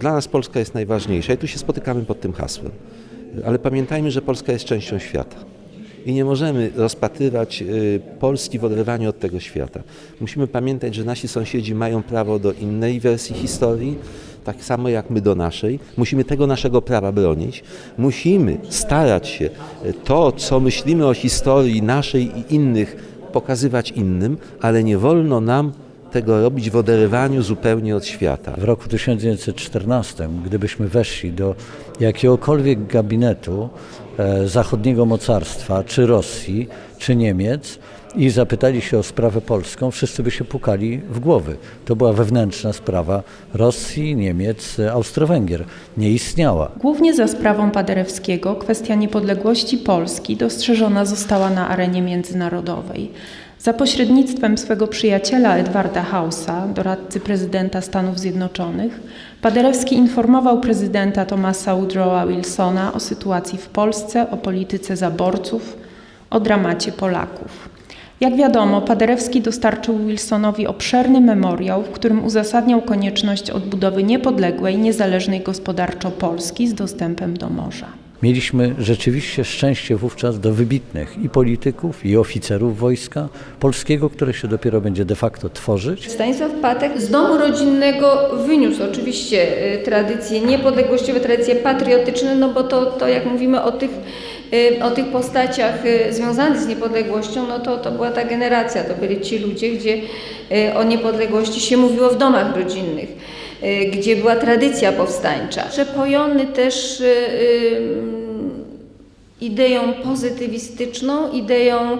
Dla nas Polska jest najważniejsza i tu się spotykamy pod tym hasłem. Ale pamiętajmy, że Polska jest częścią świata. I nie możemy rozpatrywać y, Polski w oderwaniu od tego świata. Musimy pamiętać, że nasi sąsiedzi mają prawo do innej wersji historii, tak samo jak my do naszej. Musimy tego naszego prawa bronić. Musimy starać się y, to, co myślimy o historii naszej i innych, pokazywać innym, ale nie wolno nam tego robić w oderwaniu zupełnie od świata. W roku 1914, gdybyśmy weszli do jakiegokolwiek gabinetu e, zachodniego mocarstwa, czy Rosji, czy Niemiec i zapytali się o sprawę polską, wszyscy by się pukali w głowy. To była wewnętrzna sprawa Rosji, Niemiec, e, Austro-Węgier. Nie istniała. Głównie za sprawą Paderewskiego kwestia niepodległości Polski dostrzeżona została na arenie międzynarodowej. Za pośrednictwem swego przyjaciela Edwarda Hausa, doradcy prezydenta Stanów Zjednoczonych, Paderewski informował prezydenta Thomasa Woodrowa Wilsona o sytuacji w Polsce, o polityce zaborców, o dramacie Polaków. Jak wiadomo, Paderewski dostarczył Wilsonowi obszerny memoriał, w którym uzasadniał konieczność odbudowy niepodległej, niezależnej gospodarczo Polski z dostępem do morza. Mieliśmy rzeczywiście szczęście wówczas do wybitnych i polityków, i oficerów wojska polskiego, które się dopiero będzie de facto tworzyć. Stanisław Patek z domu rodzinnego wyniósł oczywiście y, tradycje niepodległościowe, tradycje patriotyczne, no bo to, to jak mówimy o tych, y, o tych postaciach y, związanych z niepodległością, no to, to była ta generacja, to byli ci ludzie, gdzie o niepodległości się mówiło w domach rodzinnych, gdzie była tradycja powstańcza. Przepojony też y, y, ideą pozytywistyczną, ideą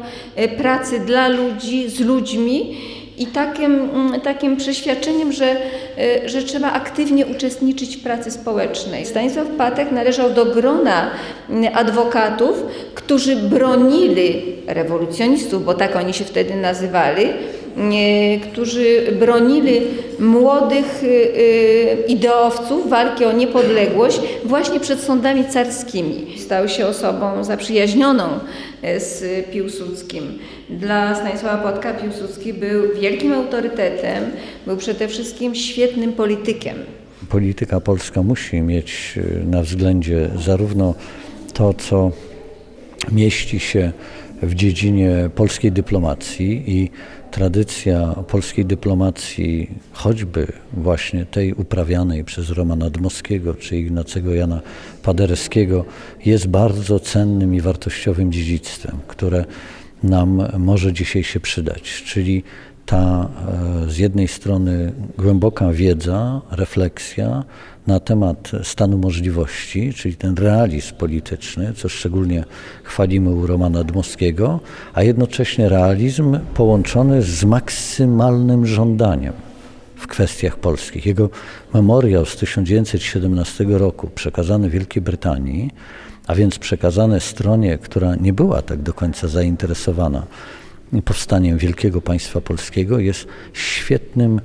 pracy dla ludzi, z ludźmi i takim, takim przeświadczeniem, że, że trzeba aktywnie uczestniczyć w pracy społecznej. Stanisław Patek należał do grona adwokatów, którzy bronili rewolucjonistów, bo tak oni się wtedy nazywali, którzy bronili młodych y, y, ideowców walki o niepodległość właśnie przed sądami carskimi. Stał się osobą zaprzyjaźnioną z Piłsudskim. Dla Stanisława Płotka Piłsudski był wielkim autorytetem, był przede wszystkim świetnym politykiem. Polityka polska musi mieć na względzie zarówno to, co mieści się w dziedzinie polskiej dyplomacji i tradycja polskiej dyplomacji, choćby właśnie tej uprawianej przez Romana Dmowskiego czy Ignacego Jana Paderewskiego, jest bardzo cennym i wartościowym dziedzictwem, które nam może dzisiaj się przydać. Czyli ta e, z jednej strony głęboka wiedza, refleksja na temat stanu możliwości, czyli ten realizm polityczny, co szczególnie chwalimy u Romana Dmowskiego, a jednocześnie realizm połączony z maksymalnym żądaniem w kwestiach polskich. Jego memoriał z 1917 roku, przekazany Wielkiej Brytanii, a więc przekazany stronie, która nie była tak do końca zainteresowana powstaniem wielkiego państwa polskiego, jest świetnym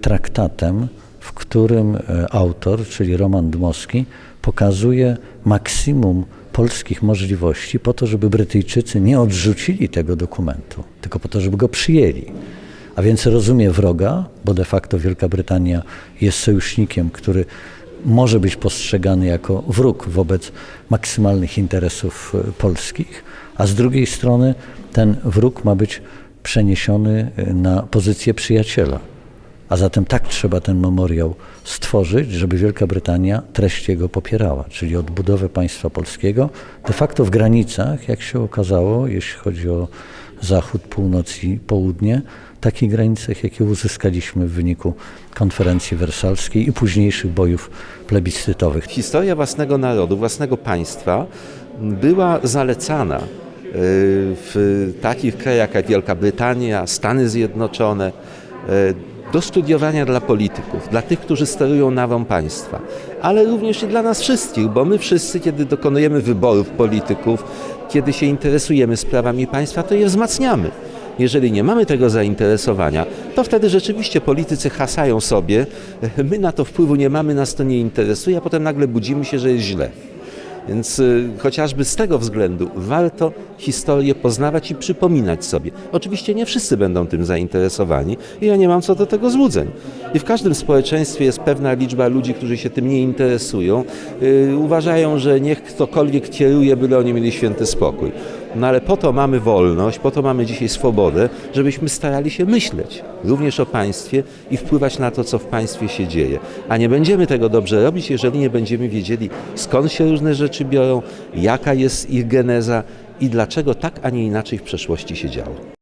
traktatem, w którym e, autor, czyli Roman Dmowski, pokazuje maksimum polskich możliwości po to, żeby Brytyjczycy nie odrzucili tego dokumentu, tylko po to, żeby go przyjęli. A więc rozumie wroga, bo de facto Wielka Brytania jest sojusznikiem, który może być postrzegany jako wróg wobec maksymalnych interesów e, polskich, a z drugiej strony ten wróg ma być przeniesiony e, na pozycję przyjaciela. A zatem tak trzeba ten memoriał stworzyć, żeby Wielka Brytania treść jego popierała, czyli odbudowę państwa polskiego, de facto w granicach, jak się okazało, jeśli chodzi o zachód, północ i południe, takich granicach, jakie uzyskaliśmy w wyniku konferencji wersalskiej i późniejszych bojów plebiscytowych. Historia własnego narodu, własnego państwa była zalecana y, w takich krajach jak Wielka Brytania, Stany Zjednoczone, y, do studiowania dla polityków, dla tych, którzy sterują nawą państwa, ale również i dla nas wszystkich, bo my wszyscy, kiedy dokonujemy wyborów polityków, kiedy się interesujemy sprawami państwa, to je wzmacniamy. Jeżeli nie mamy tego zainteresowania, to wtedy rzeczywiście politycy hasają sobie, my na to wpływu nie mamy, nas to nie interesuje, a potem nagle budzimy się, że jest źle. Więc y, chociażby z tego względu warto historię poznawać i przypominać sobie. Oczywiście nie wszyscy będą tym zainteresowani i ja nie mam co do tego złudzeń. I w każdym społeczeństwie jest pewna liczba ludzi, którzy się tym nie interesują, y, uważają, że niech ktokolwiek kieruje, byle oni mieli święty spokój. No ale po to mamy wolność, po to mamy dzisiaj swobodę, żebyśmy starali się myśleć również o państwie i wpływać na to, co w państwie się dzieje. A nie będziemy tego dobrze robić, jeżeli nie będziemy wiedzieli, skąd się różne rzeczy biorą, jaka jest ich geneza i dlaczego tak, a nie inaczej w przeszłości się działo.